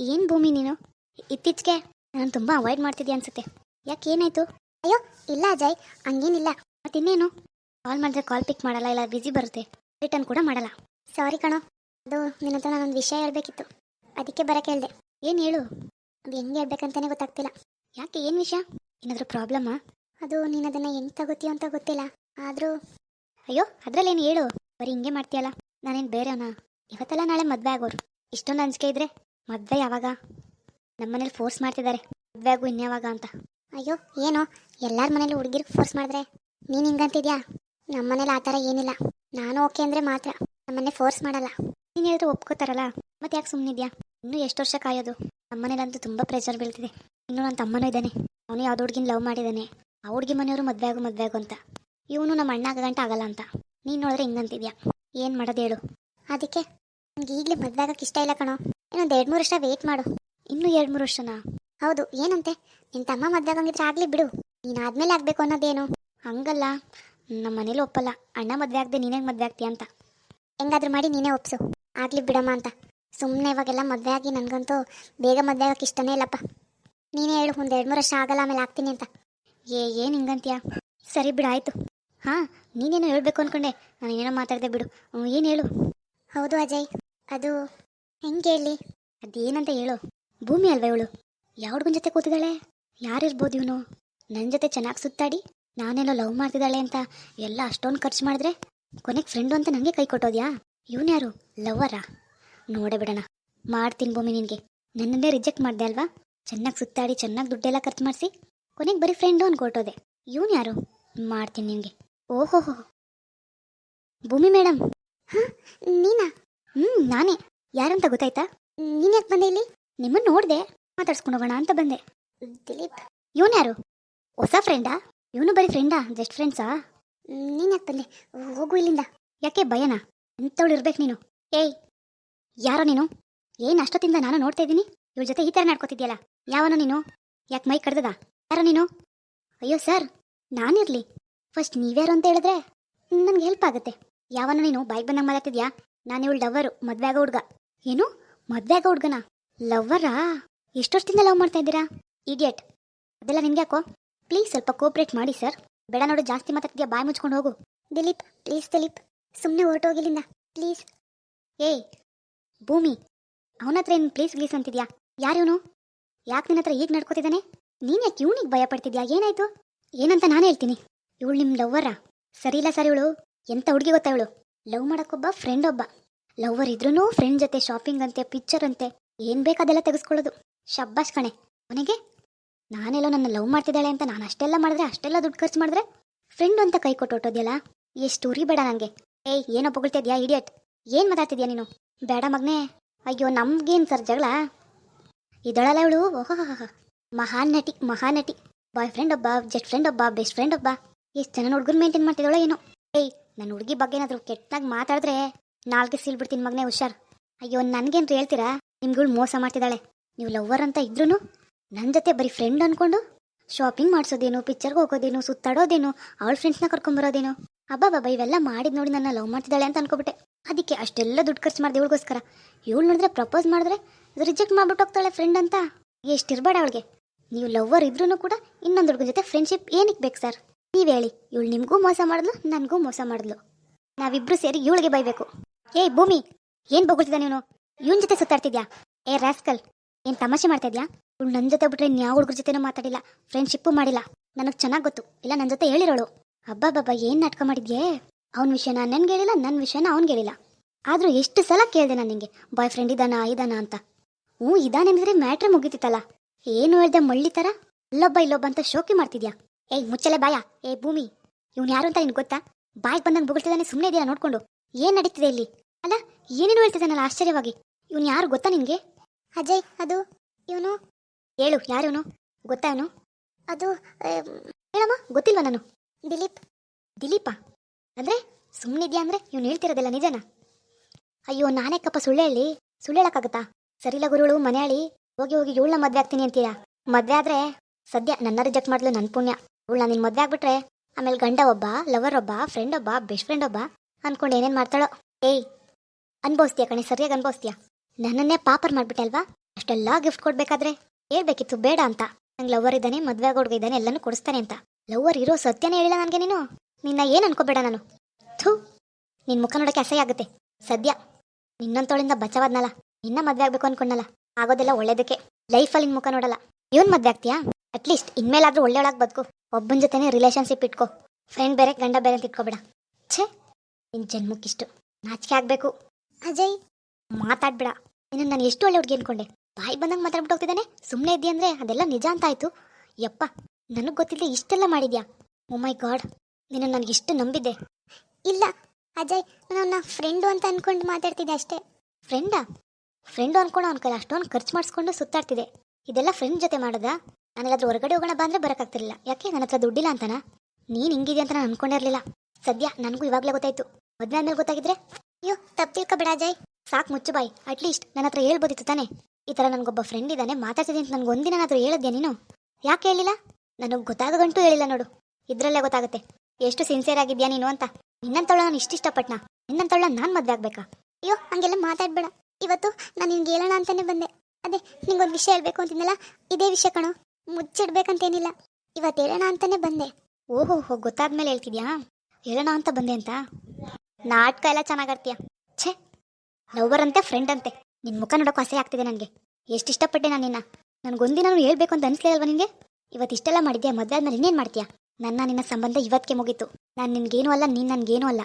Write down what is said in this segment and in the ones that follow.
ಏನು ಭೂಮಿ ನೀನು? ಇತ್ತೀಚೆಗೆ ನಾನು ತುಂಬ ಅವಾಯ್ಡ್ ಮಾಡ್ತಿದ್ದೆ ಅನ್ಸುತ್ತೆ. ಯಾಕೆ ಏನಾಯ್ತು? ಅಯ್ಯೋ, ಇಲ್ಲ ಅಜಯ್, ಹಂಗೇನಿಲ್ಲ. ಮತ್ತಿನ್ನೇನು? ಕಾಲ್ ಮಾಡಿದ್ರೆ ಕಾಲ್ ಪಿಕ್ ಮಾಡಲ್ಲ, ಇಲ್ಲ ಬಿಸಿ ಬರುತ್ತೆ. ರಿಟರ್ನ್ ಕೂಡ ಮಾಡಲ್ಲ. ಸಾರಿ ಕಣೋ, ಅದು ನಿನ್ನ ಹತ್ರ ನಾನೊಂದು ವಿಷಯ ಹೇಳಬೇಕಿತ್ತು. ಅದಕ್ಕೆ ಬರಕ್ಕೆ ಹೇಳಿದೆ. ಏನು ಹೇಳು? ಅದು ಹೆಂಗೆ ಹೇಳ್ಬೇಕಂತಾನೆ ಗೊತ್ತಾಗ್ತಿಲ್ಲ. ಯಾಕೆ, ಏನು ವಿಷಯ? ಏನಾದರೂ ಪ್ರಾಬ್ಲಮ್ಮಾ ಅದು ನೀನು ಅದನ್ನು ಹೆಂಗೆ ತಗೋತೀಯ ಅಂತ ಗೊತ್ತಿಲ್ಲ. ಆದರೂ ಅಯ್ಯೋ, ಅದರಲ್ಲೇನು ಹೇಳು? ಬರೀ ಹಿಂಗೆ ಮಾಡ್ತೀಯಲ್ಲ? ನಾನೇನು ಬೇರೆಯವನ ಇವತ್ತೆಲ್ಲ ನಾಳೆ ಮದುವೆ ಆಗೋರು. ಇಷ್ಟೊಂದು ಅಂಜಿಕೆ ಇದ್ರೆ ಮದುವೆ ಯಾವಾಗ? ನಮ್ಮನೇಲಿ ಫೋರ್ಸ್ ಮಾಡ್ತಿದ್ದಾರೆ ಮದುವೆ ಆಗು ಇನ್ಯಾವಾಗ ಅಂತ. ಅಯ್ಯೋ, ಏನೋ? ಎಲ್ಲರ ಮನೇಲಿ ಹುಡುಗಿರು ಫೋರ್ಸ್ ಮಾಡಿದ್ರೆ? ನೀನು ಹಿಂಗಂತಿದ್ಯಾ? ನಮ್ಮನೇಲಿ ಆ ಥರ ಏನಿಲ್ಲ. ನಾನು ಓಕೆ ಅಂದರೆ ಮಾತ್ರ. ನಮ್ಮನೆ ಫೋರ್ಸ್ ಮಾಡಲ್ಲ. ನೀನು ಹೇಳಿದ್ರೆ ಒಪ್ಕೋತಾರಲ್ಲ? ಮತ್ತೆ ಯಾಕೆ ಸುಮ್ಮನಿದ್ಯಾ ಇನ್ನೂ ಎಷ್ಟು ವರ್ಷ ಕಾಯೋದು? ನಮ್ಮನೇಲಂತೂ ತುಂಬ ಪ್ರೆಷರ್ ಬೀಳ್ತಿದೆ. ಇನ್ನು ನನ್ನ ತಮ್ಮನೂ ಇದ್ದಾನೆ. ಅವನು ಯಾವ್ದು ಹುಡುಗಿನ ಲವ್ ಮಾಡಿದ್ದಾನೆ ಆ ಹುಡುಗಿ ಮನೆಯವರು ಮದುವೆ ಆಗು ಮದುವೆ ಆಗು ಅಂತ. ಇವನು ನಮ್ಮ ಅಣ್ಣ ಗಂಟೆ ಆಗಲ್ಲ ಅಂತ. ನೀನು ನೋಡಿದ್ರೆ ಹಿಂಗಂತಿದ್ಯಾ? ಏನು ಮಾಡೋದು ಹೇಳು. ಅದಕ್ಕೆ ನನಗೆ ಈಗಲೇ ಮದುವೆ ಆಗಕ್ಕೆ ಇಷ್ಟ ಇಲ್ಲ ಕಣೋ. ಇನ್ನೊಂದು ಎರಡು ಮೂರು ವರ್ಷ ವೇಟ್ ಮಾಡು. ಇನ್ನೂ ಎರಡು ಮೂರು ವರ್ಷನಾ? ಹೌದು, ಏನಂತೆ? ನಿನ್ನ ತಮ್ಮ ಮದುವೆ ಆಗಂಗಿದ್ರೆ ಆಗಲಿ ಬಿಡು. ನೀನು ಆದ್ಮೇಲೆ ಆಗಬೇಕು ಅನ್ನೋದೇನು? ಹಂಗಲ್ಲ. ನಮ್ಮ ಮನೇಲಿ ಒಪ್ಪಲ್ಲ. ಅಣ್ಣ ಮದುವೆ ಆಗದೆ ನೀನೇ ಮದುವೆ ಆಗ್ತೀಯ ಅಂತ. ಹೆಂಗಾದ್ರೂ ಮಾಡಿ ನೀನೇ ಒಪ್ಸು. ಆಗಲಿ ಬಿಡಮ್ಮ ಅಂತ. ಸುಮ್ಮನೆ ಇವಾಗೆಲ್ಲ ಮದುವೆ ಆಗಿ ನನಗಂತೂ ಬೇಗ ಮದುವೆ ಆಗಕ್ಕೆ ಇಷ್ಟನೇ ಇಲ್ಲಪ್ಪ. ನೀನೇ ಹೇಳು, ಒಂದು ಎರಡು ಮೂರು ವರ್ಷ ಆಗಲ್ಲ, ಆಮೇಲೆ ಆಗ್ತೀನಿ ಅಂತ. ಏ, ಏನು ಹಿಂಗಂತೀಯ? ಸರಿ ಬಿಡು, ಆಯಿತು. ಹಾಂ, ನೀನೇನೋ ಹೇಳಬೇಕು ಅನ್ಕೊಂಡೆ. ನಾನು ಏನೋ ಮಾತಾಡಿದೆ ಬಿಡು. ಏನು ಹೇಳು? ಹೌದು, ಅಜಯ್. ಅದು ಹೆಂಗೆ ಹೇಳಿ? ಅದೇನಂತ ಹೇಳು. ಭೂಮಿ ಅಲ್ವಾ ಇವಳು? ಯಾವ ಹುಡುಗನ ಜೊತೆ ಕೂತಿದ್ದಾಳೆ? ಯಾರಿರ್ಬೋದು ಇವನು? ನನ್ನ ಜೊತೆ ಚೆನ್ನಾಗಿ ಸುತ್ತಾಡಿ ನಾನೇನೋ ಲವ್ ಮಾಡ್ತಿದ್ದಾಳೆ ಅಂತ ಎಲ್ಲ ಅಷ್ಟೊಂದು ಖರ್ಚು ಮಾಡಿದ್ರೆ ಕೊನೆಗೆ ಫ್ರೆಂಡು ಅಂತ ನನಗೆ ಕೈ ಕೊಟ್ಟೋದ್ಯಾ? ಇವನು ಯಾರು? ಲವ್ವರಾ ನೋಡೇ ಬಿಡೋಣ ಮಾಡ್ತೀನಿ ಭೂಮಿ ನಿನಗೆ. ನನ್ನನ್ನೇ ರಿಜೆಕ್ಟ್ ಮಾಡಿದೆ ಅಲ್ವಾ? ಚೆನ್ನಾಗಿ ಸುತ್ತಾಡಿ, ಚೆನ್ನಾಗಿ ದುಡ್ಡೆಲ್ಲ ಖರ್ಚು ಮಾಡಿಸಿ, ಕೊನೆಗೆ ಬರೀ ಫ್ರೆಂಡು ಅನ್ಕೊಟ್ಟೋದೆ ಇವನು ಯಾರು? ಮಾಡ್ತೀನಿ ನಿನಗೆ. ಓಹೋ ಭೂಮಿ ಮೇಡಮ್ ಹಾಂ, ನೀನಾ? ಹ್ಞೂ ನಾನೇ. ಯಾರಂತ ಗೊತ್ತಾಯ್ತಾ? ನೀನ್ ಯಾಕೆ ಬಂದೆ ಇಲ್ಲಿ? ನಿಮ್ಮನ್ನ ನೋಡ್ದೆ. ಮಾತಾಡ್ಸ್ಕೊಂಡು ಹೋಗೋಣ ಅಂತ ಬಂದೆ. ದಿಲೀಪ್. ಇವನ್ ಯಾರು? ಹೊಸ ಫ್ರೆಂಡಾ ಇವನು ಬರೀ ಫ್ರೆಂಡಾ ಜಸ್ಟ್ ಫ್ರೆಂಡ್ಸಾ ನೀನ್ ಯಾಕೆ ಬಂದೆ? ಹೋಗು ಇಲ್ಲಿಂದ. ಯಾಕೆ ಭಯನಾ? ಎಂಥವಳು ಇರ್ಬೇಕು ನೀನು. ಏಯ್, ಯಾರೋ ನೀನು? ಏನು ಅಷ್ಟೊತ್ತಿಂದ ನಾನು ನೋಡ್ತಾ ಇದ್ದೀನಿ? ಇವ್ರ ಜೊತೆ ಈ ಥರ ನಡ್ಕೋತಿದ್ಯಲ್ಲ. ಯಾವನೋ ನೀನು? ಯಾಕೆ ಮೈ ಕಡ್ದದ? ಯಾರೋ ನೀನು? ಅಯ್ಯೋ, ಸರ್ ನಾನಿರ್ಲಿ ಫಸ್ಟ್ ನೀವ್ಯಾರು ಅಂತ ಹೇಳಿದ್ರೆ ನನಗೆ ಹೆಲ್ಪ್ ಆಗುತ್ತೆ. ಯಾವನೋ ನೀನು ಬೈಕ್ ಬಂದಂಗೆ ಮಾತಾಡ್ತಿದ್ಯಾ? ನಾನು ಇವಳು ಲವ್ವರು, ಮದ್ವೆ ಆಗೋ ಹುಡ್ಗ. ಏನು? ಮದ್ವೆ ಆಗೋ ಹುಡ್ಗನ? ಲವ್ವರಾ? ಎಷ್ಟು ಲವ್ ಮಾಡ್ತಾ ಇದ್ದೀರಾ? ಇಡಿಯಟ್. ಅದೆಲ್ಲ ನಿಮ್ಗೆ ಯಾಕೋ? ಪ್ಲೀಸ್ ಸ್ವಲ್ಪ ಕೋಪ್ರೇಟ್ ಮಾಡಿ ಸರ್. ಬೇಡ ನೋಡು, ಜಾಸ್ತಿ ಮಾತಾಡ್ತಿದ್ಯಾ, ಬಾಯಿ ಮುಚ್ಕೊಂಡು ಹೋಗು. ದಿಲೀಪ್, ಪ್ಲೀಸ್ ದಿಲೀಪ್. ಸುಮ್ಮನೆ ಹೊರಟೋಗಿಲ್ಲಿಂದ. ಪ್ಲೀಸ್. ಏಯ್, ಭೂಮಿ. ಅವನ ಹತ್ರ ಏನು ಪ್ಲೀಸ್ ಪ್ಲೀಸ್ ಅಂತಿದ್ಯಾ? ಯಾರಿವನು ಯಾಕೆ ನಿನ್ನ ಹತ್ರ ಈಗ ನಡ್ಕೋತಿದ್ದಾನೆ? ನೀನು ಯಾಕೆ ಇವನಿಗೆ ಭಯ ಪಡ್ತಿದ್ಯಾ? ಏನಾಯ್ತು? ಏನಂತ ನಾನು ಹೇಳ್ತೀನಿ. ಇವಳು ನಿಮ್ಮ ಲವ್ವರಾ? ಸರಿ ಇಲ್ಲ ಸರ್ ಇವಳು. ಎಂಥ ಹುಡುಗಿ ಗೊತ್ತಾ ಇವಳು? ಲವ್ ಮಾಡೋಕ್ಕೊಬ್ಬ ಫ್ರೆಂಡ್ ಒಬ್ಬ. ಲವ್ವರ್ ಇದ್ರೂ ಫ್ರೆಂಡ್ ಜೊತೆ ಶಾಪಿಂಗ್ ಅಂತೆ ಪಿಕ್ಚರ್ ಅಂತೆ, ಏನು ಬೇಕದೆಲ್ಲ ತೆಗೆಸ್ಕೊಳ್ಳೋದು. ಶಬ್ಬಾಷ್ ಕಣೆ ಕೊನೆಗೆ ನಾನೆಲ್ಲೋ ನನ್ನ ಲವ್ ಮಾಡ್ತಿದ್ದಾಳೆ ಅಂತ ನಾನು ಅಷ್ಟೆಲ್ಲ ಮಾಡಿದ್ರೆ, ಅಷ್ಟೆಲ್ಲ ದುಡ್ಡು ಖರ್ಚು ಮಾಡಿದ್ರೆ? ಫ್ರೆಂಡ್ ಅಂತ ಕೈ ಕೊಟ್ಟು ಹೊಟ್ಟೋದ್ಯಲ್ಲ ಎಷ್ಟು ಉರಿ ಬೇಡ ನನಗೆ ಏಯ್, ಏನೋ ಪೊಗಳ್ತಿದ್ಯಾ ಇಡಿಯಟ್ ಏನು ಮಾತಾಡ್ತಿದ್ಯಾ ನೀನು? ಬೇಡ ಮಗನೇ. ಅಯ್ಯೋ, ನಮ್ಗೇನು ಸರ್ ಜಗಳ? ಇದಳಲ್ಲ ಇವಳು? ಓಹೋ ಮಹಾನ್ ನಟಿ ಮಹಾನ್ ನಟಿ. ಬಾಯ್ ಫ್ರೆಂಡ್ ಒಬ್ಬ ಜಸ್ಟ್ ಫ್ರೆಂಡ್ ಒಬ್ಬ ಬೆಸ್ಟ್ ಫ್ರೆಂಡ್ ಒಬ್ಬ. ಎಷ್ಟು ಜನ ಹುಡುಗರು ಮೇಂಟೈನ್ ಮಾಡ್ತಿದ್ದಾಳೋ ಏನೋ. ಏಯ್ ನನ್ನ ಹುಡುಗಿ ಬಗ್ಗೆ ಏನಾದರೂ ಕೆಟ್ಟದಾಗ ಮಾತಾಡಿದ್ರೆ ನಾಲ್ಗೆ ಸೀಲ್ಬಿಡ್ತೀನಿ ಮಗನೇ ಹುಷಾರ್. ಅಯ್ಯೋ ನನಗೇನು ಹೇಳ್ತೀರಾ? ನಿಮ್ಗಳು ಮೋಸ ಮಾಡ್ತಿದ್ದಾಳೆ. ನೀವು ಲವ್ವರ್ ಅಂತ ಇದ್ರೂ ನನ್ನ ಜೊತೆ ಬರೀ ಫ್ರೆಂಡ್ ಅನ್ಕೊಂಡು? ಶಾಪಿಂಗ್ ಮಾಡಿಸೋದೇನು ಪಿಕ್ಚರ್ಗೆ ಹೋಗೋದೇನು, ಸುತ್ತಾಡೋದೇನು, ಅವಳ ಫ್ರೆಂಡ್ಸ್ನ ಕರ್ಕೊಂಬರೋದೇನು ಅಬ್ಬಾ ಬಾಬಾ, ಇವೆಲ್ಲ ಮಾಡಿದ್ ನೋಡಿ ನನ್ನ ಲವ್ ಮಾಡ್ತಿದ್ದಾಳೆ ಅಂತ ಅನ್ಕೊಬಿಟ್ಟೆ. ಅದಕ್ಕೆ ಅಷ್ಟೆಲ್ಲ ದುಡ್ಡು ಖರ್ಚು ಮಾಡಿದೆ ಇವಳಿಗೋಸ್ಕರ. ಇವಳು ನೋಡಿದ್ರೆ ಪ್ರಪೋಸ್ ಮಾಡಿದ್ರೆ ರಿಜೆಕ್ಟ್ ಮಾಡ್ಬಿಟ್ಟು ಹೋಗ್ತಾಳೆ ಫ್ರೆಂಡ್ ಅಂತ. ಎಷ್ಟಿರ್ಬೇಡ ಅವಳಿಗೆ. ನೀವು ಲವ್ವರ್ ಇದ್ರೂ ಕೂಡ ಇನ್ನೊಂದು ಹುಡುಗನ ಜೊತೆ ಫ್ರೆಂಡ್ಶಿಪ್ ಏನಕ್ಕೆ ಬೇಕು ಸರ್ ನೀವು ಹೇಳಿ, ಇವಳು ನಿಮಗೂ ಮೋಸ ಮಾಡಿದ್ಲು, ನನಗೂ ಮೋಸ ಮಾಡಿದ್ಲು. ನಾವಿಬ್ರು ಸೇರಿ ಇವಳಿಗೆ ಬೈಬೇಕು. ಏಯ್ ಭೂಮಿ, ಏನ್ ಬೊಗಳ್ತಿದ್ದ ನೀನು? ಇವನ್ ಜೊತೆ ಸುತ್ತಾಡ್ತಿದ್ಯಾ? ಏ, ರಾಸ್ಕಲ್, ಏನ್ ತಮಾಷೆ ಮಾಡ್ತಾ ಇದ್ಯಾ? ಇವ್ಳು ನನ್ನ ಜೊತೆ ಬಿಟ್ರೆ ಯಾವ ಹುಡುಗರ ಜೊತೆನೂ ಮಾತಾಡಿಲ್ಲ ಫ್ರೆಂಡ್ಶಿಪ್ಪು ಮಾಡಿಲ್ಲ. ನನಗೆ ಚೆನ್ನಾಗಿ ಗೊತ್ತು. ಇಲ್ಲ ನನ್ನ ಜೊತೆ ಹೇಳಿರೋಳು. ಅಬ್ಬಾ ಬಾಬಾ ಏನ್ ನಾಟಕ ಮಾಡಿದ್ಯೇ? ಅವನ ವಿಷಯನ ನನ್ಗೆ ಹೇಳಿಲ್ಲ ನನ್ನ ವಿಷಯನ ಅವ್ನಿಗೆ ಹೇಳಿಲ್ಲ ಆದ್ರೂ ಎಷ್ಟು ಸಲ ಕೇಳಿದೆ ನಾನು ನಿಂಗೆ ಬಾಯ್ ಫ್ರೆಂಡ್ ಇದಾನಾ ಇದಾನಾ ಅಂತ. ಹ್ಞೂ ಇದಾನೆಂದ್ರೆ ಮ್ಯಾಟ್ರ್ ಮುಗಿತಿತ್ತಲ್ಲ. ಏನು ಹೇಳ್ದೆ ಮಳ್ಳಿ ಥರ ಅಲ್ಲೊಬ್ಬ ಇಲ್ಲೊಬ್ಬ ಅಂತ ಶೋಕಿ ಮಾಡ್ತಿದ್ಯಾ? ಏಯ್, ಮುಚ್ಚಲೆ ಬಾಯ. ಏ ಭೂಮಿ, ಇವ್ನು ಯಾರು ಅಂತ ನಿನ್ ಗೊತ್ತಾ? ಬಾಯಿಗೆ ಬಂದಂಗೆ ಬುಗುಳ್ತಿದ್ದಾನೆ ಸುಮ್ಮನೆ ಇದೆಯಾ ನೋಡ್ಕೊಂಡು? ಏನ್ ನಡೀತಿದೆ ಇಲ್ಲಿ? ಅಲ್ಲ, ಏನೇನು ಹೇಳ್ತಿದ್ದಾನಲ್ಲ, ಆಶ್ಚರ್ಯವಾಗಿ. ಇವನು ಯಾರು ಗೊತ್ತಾ ನಿನ್ಗೆ? ಅಜಯ್, ಅದು, ಇವನು? ಹೇಳು, ಯಾರು ಇವನು? ಗೊತ್ತಾ ಇವನು? ಅದು ಹೇಳಮ್ಮ, ಗೊತ್ತಿಲ್ವಾ ನಾನು? ದಿಲೀಪ್. ದಿಲೀಪ? ಅಂದ್ರೆ ಸುಮ್ಮನಿದ್ಯಾ ಅಂದ್ರೆ ಇವ್ನು ಹೇಳ್ತಿರೋದಿಲ್ಲ ನಿಜನಾ? ಅಯ್ಯೋ, ನಾನೇ ಕಪ್ಪ ಸುಳ್ಳು ಹೇಳಿ ಸುಳ್ಳು ಹೇಳಕ್ಕಾಗತ್ತಾ? ಸರಿಲ್ಲ ಗುರುಗಳು ಮನೆಯಾಳಿ. ಹೋಗಿ ಹೋಗಿ ಇವಳನ್ನ ಮದ್ವೆ ಆಗ್ತೀನಿ ಅಂತೀರಾ? ಮದ್ವೆ ಆದ್ರೆ, ಸದ್ಯ ನನ್ನ ರಿಜೆಕ್ಟ್ ಮಾಡ್ಲು ನನ್ನ ಪುಣ್ಯ. ಇವಳು ನಿನ್ ಮದ್ವೆ ಆಗ್ಬಿಟ್ರೆ, ಆಮೇಲೆ ಗಂಡ ಒಬ್ಬ ಲವರ್ ಒಬ್ಬ ಫ್ರೆಂಡ್ ಒಬ್ಬ ಬೆಸ್ಟ್ ಫ್ರೆಂಡ್ ಒಬ್ಬ ಅನ್ಕೊಂಡು ಏನೇನ್ ಮಾಡ್ತಾಳೋ. ಏಯ್, ಅನ್ಭವಿಸ್ತೀಯ ಕಣೆ, ಸರಿಯಾಗಿ ಅನ್ಭವಿಸ್ತೀಯ. ನನ್ನನ್ನೇ ಪಾಪರ್ ಮಾಡ್ಬಿಟ್ಟೆ ಅಲ್ವಾ ಅಷ್ಟೆಲ್ಲ ಗಿಫ್ಟ್ ಕೊಡ್ಬೇಕಾದ್ರೆ? ಹೇಳ್ಬೇಕಿತ್ತು ಬೇಡ ಅಂತ. ನಂಗೆ ಲವರ್ ಇದ್ದಾನೆ, ಮದ್ವೆ ಹುಡುಗ ಇದ್ದಾನೆ, ಎಲ್ಲನೂ ಕೊಡಿಸ್ತಾನೆ ಅಂತ. ಲವರ್ ಇರೋ ಸತ್ಯನೇ ಹೇಳಿಲ್ಲ ನನಗೆ ನೀನು. ನಿನ್ನ ಏನು ಅನ್ಕೋಬೇಡ ನಾನು? ಥೂ ನಿನ್ನ ಮುಖ ನೋಡೋಕೆ ಅಸಹ್ಯ ಆಗುತ್ತೆ. ಸದ್ಯ. ನಿನ್ನಂತೋಳಿಂದ ಬಚಾವಾದ್ನಲ್ಲ ನಿನ್ನ ಮದ್ವೆ ಆಗಬೇಕು ಅನ್ಕೊಂಡಲ್ಲ ಆಗೋದೆಲ್ಲ ಒಳ್ಳೇದಕ್ಕೆ. ಲೈಫಲ್ಲಿ ನಿನ್ನ ಮುಖ ನೋಡಲ್ಲ. ಇವನ್ ಮದ್ವೆ ಆಗ್ತೀಯಾ? ಅಟ್ಲೀಸ್ಟ್ ಇನ್ಮೇಲಾದ್ರೂ ಒಳ್ಳೆಯೊಳಗೆ ಬದುಕು. ಒಬ್ಬನ ಜೊತೆನೇ ರಿಲೇಶನ್ಶಿಪ್ ಇಟ್ಕೋ. ಫ್ರೆಂಡ್ ಬೇರೆ, ಗಂಡ ಬೇರೆ ಅಂತ ಇಟ್ಕೊಬೇಡ. ಛೇ, ನಿನ್ ಜನ್ಮಕ್ಕಿಷ್ಟು ನಾಚಿಕೆ ಆಗ್ಬೇಕು. ಅಜಯ್, ಮಾತಾಡ್ಬೇಡ. ಇನ್ನು ನಾನು ಎಷ್ಟು ಒಳ್ಳೆ ಹುಡುಗಿ ಅನ್ಕೊಂಡೆ. ಬಾಯಿ ಬಂದಂಗೆ ಮಾತಾಡ್ಬಿಟ್ಟು ಹೋಗ್ತಿದ್ದಾನೆ. ಸುಮ್ಮನೆ ಇದ್ದೀಯ ಅಂದರೆ ಅದೆಲ್ಲ ನಿಜ ಅಂತ ಆಯ್ತು. ಯಪ್ಪ, ನನಗೆ ಗೊತ್ತಿಲ್ಲದೆ ಇಷ್ಟೆಲ್ಲ ಮಾಡಿದ್ಯಾ? ಮೈ ಗಾಡ್ ನಿನ್ನ ನನಗೆ ಇಷ್ಟು ನಂಬಿದ್ದೆ. ಇಲ್ಲ, ಅಜಯ್ ನನ್ನ ಫ್ರೆಂಡು ಅಂತ ಅನ್ಕೊಂಡು ಮಾತಾಡ್ತಿದ್ದೆ ಅಷ್ಟೇ. ಫ್ರೆಂಡಾ ಫ್ರೆಂಡು ಅನ್ಕೊಂಡು ಅವ್ನ ಕೈ ಅಷ್ಟೊಂದು ಖರ್ಚು ಮಾಡಿಸ್ಕೊಂಡು ಸುತ್ತಾಡ್ತಿದೆ ಇದೆಲ್ಲ ಫ್ರೆಂಡ್ ಜೊತೆ ಮಾಡೋದಾ? ನನಗಾದ್ರೂ ಹೊರಗಡೆ ಹೋಗೋಣ ಬಂದ್ರೆ ಬರೋಕ್ಕಾಗ್ತಿರ್ಲಿಲ್ಲ. ಯಾಕೆ ನನ್ನ ಹತ್ರ ದುಡ್ಡಿಲ್ಲ ಅಂತನಾ? ನೀನು ಹಿಂಗಿದೆ ಅಂತ ನಾನು ಅನ್ಕೊಂಡಿರ್ಲಿಲ್ಲ ಸದ್ಯ ನನಗೂ ಇವಾಗಲೇ ಗೊತ್ತಾಯ್ತು. ಮದ್ವೆ ಆದ್ಮೇಲೆ ಗೊತ್ತಾಗಿದ್ರೆ, ಅಯ್ಯೋ, ತಪ್ಪು ತಿಳ್ಕೊಬೇಡ ಅಜಯ್. ಸಾಕು ಮುಚ್ಚು ಬಾಯ್. ಅಟ್ಲೀಸ್ಟ್ ನನ್ನ ಹತ್ರ ಹೇಳ್ಬೋದಿತ್ತು ತಾನೆ. ಈ ಥರ ನನಗೊಬ್ಬ ಫ್ರೆಂಡ್ ಇದ್ದಾನೆ ಮಾತಾಡ್ತಿದ್ದೀನಿ ಅಂತ ನನಗೆ ಹತ್ರ ಹೇಳಿದ್ಯಾ ನೀನು? ಯಾಕೆ ಹೇಳಿಲ್ಲ? ನನಗೆ ಗೊತ್ತಾಗಗಂಟು ಹೇಳಿಲ್ಲ ನೋಡು. ಇದ್ರಲ್ಲೇ ಗೊತ್ತಾಗುತ್ತೆ. ಎಷ್ಟು ಸಿನ್ಸಿಯರ್ ಆಗಿದ್ಯಾ ನೀನು ಅಂತ. ನಿನ್ನಂತವಳ ನಾನು ಇಷ್ಟ ಇಷ್ಟಪಟ್ನ? ನಿನ್ನಂತವಳ ನಾನು ಮದ್ವೆ ಆಗಬೇಕಾ? ಅಯ್ಯೋ, ಹಂಗೆಲ್ಲ ಮಾತಾಡ್ಬೇಡ. ಇವತ್ತು ನಾನು ನಿನ್ಗೆ ಹೇಳೋಣ ಅಂತಾನೆ ಬಂದೆ. ಅದೇ, ನಿಂಗೊಂದು ವಿಷಯ ಹೇಳ್ಬೇಕು ಅಂತಿದ್ನಲ್ಲ? ಇದೇ ವಿಷಯ ಕಣೋ. ಮುಚ್ಚಿಡ್ಬೇಕಂತೇನಿಲ್ಲ. ಇವತ್ತು ಹೇಳೋಣ ಅಂತಾನೆ ಬಂದೆ. ಓಹೋ ಹೋ ಗೊತ್ತಾದ್ಮೇಲೆ ಹೇಳ್ತಿದ್ಯಾ? ಹೇಳೋಣ ಅಂತ ಬಂದೆ ಅಂತ. ನಾಟಕ ಎಲ್ಲ ಚೆನ್ನಾಗಾಡ್ತೀಯ? ಛೇ ಲವರ್ ಅಂತೆ ಫ್ರೆಂಡ್ ಅಂತೆ ನಿನ್ ಮುಖ ನೋಡೋಕೆ ಆಸೆ ಆಗ್ತಿದೆ ನನಗೆ. ಎಷ್ಟು ಇಷ್ಟಪಟ್ಟೆ ನಾನು ನಿನ್ನ. ನನಗೊಂದಿನ ಹೇಳ್ಬೇಕು ಅಂತ ಅನಿಸ್ಲೇ ಅಲ್ವಾ ನಿನಗೆ ಇವತ್ತು ಇಷ್ಟೆಲ್ಲ ಮಾಡಿದ್ಯಾ? ಮದುವೆ ಆದ್ಮೇಲೆ ಇನ್ನೇನು ಮಾಡ್ತೀಯಾ? ನನ್ನ ನಿನ್ನ ಸಂಬಂಧ ಇವತ್ತಿಗೆ ಮುಗೀತು. ನಾನು ನಿನಗೇನು ಅಲ್ಲ, ನೀನು ನನ್ಗೇನು ಅಲ್ಲ.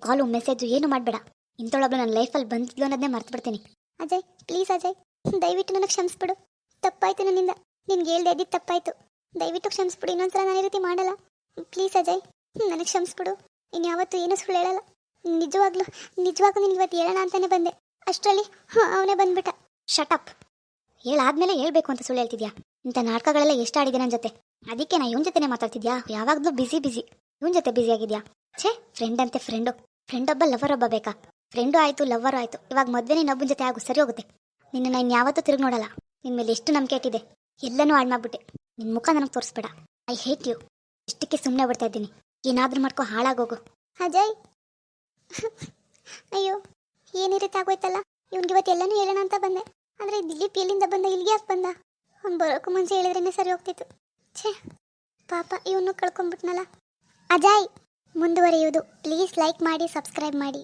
ಕಾಲು ಮೆಸೇಜು ಏನು ಮಾಡಬೇಡ. ಇಂಥೊಳೊಬ್ಳು ನನ್ನ ಲೈಫಲ್ಲಿ ಬಂದಿದ್ಲು ಅನ್ನೋದನ್ನೇ ಮರ್ತು ಬಿಡ್ತೀನಿ ಅಜಯ್ ಪ್ಲೀಸ್ ಅಜಯ್. ದಯವಿಟ್ಟು ನನಗೆ ಕ್ಷಮಿಸ್ಬಿಡು. ತಪ್ಪಾಯ್ತು ನನ್ನಿಂದ. ನಿನ್ಗೆ ಹೇಳ್ದೆ ಇದ್ದಿದ್ದು ತಪ್ಪಾಯ್ತು. ದಯವಿಟ್ಟು ಕ್ಷಮಿಸ್ಬಿಡು, ಇನ್ನೊಂದ್ಸಲ ನಾನು ಈ ರೀತಿ ಮಾಡಲ್ಲ. ಪ್ಲೀಸ್ ಅಜಯ್, ನನಗೆ ಕ್ಷಮಿಸ್ಬಿಡು. ಇನ್ಯಾವತ್ತೂ ಏನು ಸುಳ್ಳು ಹೇಳಲ್ಲ. ನಿಜವಾಗ್ಲೂ ನಿಜವಾಗ್ಲೂ ನಿನ್ಗೆ ಇವತ್ತು ಹೇಳೋಣ ಅಂತಾನೆ ಬಂದೆ. ಅಷ್ಟರಲ್ಲಿ ಅವನೇ ಬಂದ್ಬಿಟ್ಟ. ಶಟಪ್ ಹೇಳಾದ್ಮೇಲೆ ಹೇಳ್ಬೇಕು ಅಂತ ಸುಳ್ಳು ಹೇಳ್ತಿದ್ಯಾ? ಇಂಥ ನಾಟಕಗಳೆಲ್ಲ ಎಷ್ಟು ಆಡಿದೆ ನನ್ನ ಜೊತೆ. ಅದಕ್ಕೆ ನಾ ಇವನ್ ಜೊತೆನೇ ಮಾತಾಡ್ತಿದ್ಯಾ? ಯಾವಾಗಲೂ ಬಿಸಿ ಬಿಸಿ ಇವನ್ ಜೊತೆ ಬಿಸಿ ಆಗಿದ್ಯಾ? ಛೇ ಫ್ರೆಂಡ್ ಅಂತೆ ಫ್ರೆಂಡು ಫ್ರೆಂಡ್ ಒಬ್ಬ ಲವರ್ ಒಬ್ಬ ಬೇಕಾ? ಫ್ರೆಂಡು ಆಯ್ತು ಲವರ್ ಆಯ್ತು. ಇವಾಗ ಮದ್ವೆ ಇನ್ನೊಬ್ಬನ ಜೊತೆ ಆಗು, ಸರಿ ಹೋಗುತ್ತೆ. ನಿನ್ನ ನಾನು ಯಾವತ್ತೂ ತಿರುಗಿ ನೋಡಲ್ಲ. ನಿನ್ನ ಮೇಲೆ ಎಷ್ಟು ನಂಬಿಕೆ ಇಟ್ಟಿದೆ. ಎಲ್ಲನೂ ಹಾಳು ಮಾಡ್ಬಿಟ್ಟೆ. ನಿನ್ ಮುಖ ನನಗೆ ತೋರಿಸ್ಬೇಡ. I hate you. ಇಷ್ಟಕ್ಕೆ ಸುಮ್ಮನೆ ಬಿಡ್ತಾ ಇದ್ದೀನಿ. ಏನಾದರೂ ಮಾಡ್ಕೊ, ಹಾಳಾಗೋಗು. ಅಜಯ್! ಅಯ್ಯೋ ಏನಿರುತ್ತೆ ಆಗೋಯ್ತಲ್ಲ? ಇವನ್ಗೆ ಇವತ್ತು ಎಲ್ಲನೂ ಹೇಳೋಣ ಅಂತ ಬಂದೆ. ಆದರೆ ದಿಲೀಪ್ ಎಲ್ಲಿಂದ ಬಂದ ಇಲ್ಲಿಗೆ ಯಾಕೆ ಬಂದ? ಅವ್ನು ಬರೋಕ್ಕೂ ಮುಂಚೆ ಹೇಳಿದ್ರೇನೆ ಸರಿ ಹೋಗ್ತಿತ್ತು. ಛೇ, ಪಾಪ ಇವನು ಕಳ್ಕೊಂಡ್ಬಿಟ್ನಲ್ಲ ಅಜಯ್, ಮುಂದುವರಿಯುವುದು. ಪ್ಲೀಸ್ ಲೈಕ್ ಮಾಡಿ, ಸಬ್ಸ್ಕ್ರೈಬ್ ಮಾಡಿ.